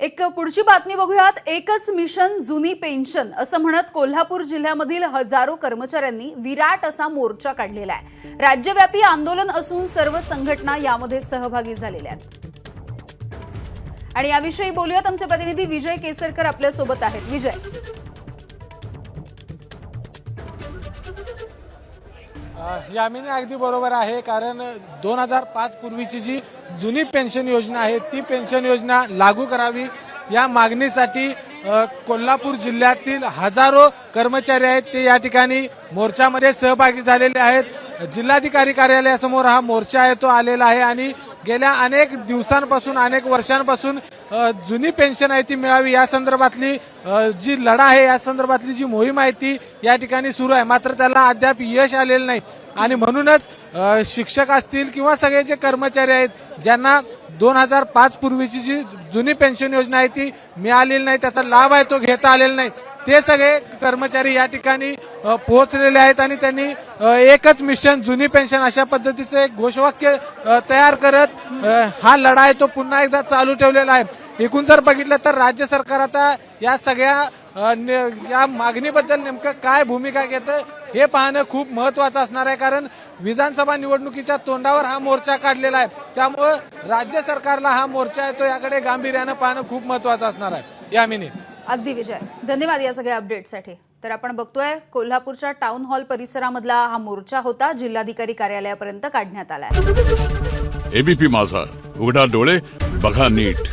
एक पुढची बातमी बघूयात. एकच मिशन जुनी पेन्शन असं म्हणत कोल्हापूर जिल्ह्यामधील हजारो कर्मचाऱ्यांनी विराट असा मोर्चा काढलेला आहे. राज्यव्यापी आंदोलन असून सर्व संघटना यामध्ये सहभागी झालेल्या आहेत. आणि याविषयी बोलूयात आमचे प्रतिनिधी विजय केसरकर आपल्यासोबत आहेत. विजय. यामिनी अगदी बरोबर आहे कारण दोन हजार पाच पूर्वीची जी जुनी पेन्शन योजना आहे ती पेन्शन योजना लागू करावी. या मागणीसाठी कोल्हापूर जिल्ह्यातील हजारो कर्मचारी आहेत ते या ठिकाणी मोर्चामध्ये सहभागी झालेले आहेत. जिल्हाधिकारी कार्यालयासमोर हा मोर्चा आहे तो आलेला आहे आणि गेल्या अनेक दिवसांपासून अनेक वर्षांपासून जुनी पेन्शन आहे ती मिळावी. या संदर्भातली जी लढा आहे या संदर्भातली जी मोहीम आहे ती या ठिकाणी सुरू आहे. मात्र त्याला अद्याप यश आलेलं नाही. आणि म्हणूनच शिक्षक असतील किंवा सगळे जे कर्मचारी आहेत ज्यांना दोन हजार पाच पूर्वीची जी जुनी पेन्शन योजना आहे ती मिळालेली नाही त्याचा लाभ आहे तो घेता आलेला नाही ते सगळे कर्मचारी या ठिकाणी पोहोचलेले आहेत आणि त्यांनी एकच मिशन जुनी पेन्शन अशा पद्धतीचं एक घोषवाक्य तयार करत हा लढा आहे तो पुन्हा एकदा चालू ठेवलेला आहे. एकूण जर बघितलं तर राज्य सरकार आता या सगळ्या न- या मागणीबद्दल नेमकं काय भूमिका घेतं हे पाहणं खूप महत्वाचं असणार आहे कारण विधानसभा निवडणुकीच्या तोंडावर हा मोर्चा काढलेला आहे. त्यामुळं राज्य सरकारला हा मोर्चा आहे तो याकडे गांभीर्यानं पाहणं खूप महत्वाचं असणार आहे. यामिनी अगदी विजय. धन्यवाद या सगळ्या अपडेटसाठी तर आपण बघतोय कोल्हापूरच्या टाउन हॉल परिसरामधला हा मोर्चा होता जिल्हाधिकारी कार्यालयापर्यंत काढण्यात आलाय. एबीपी माझा. उघडा डोळे बघा नीट.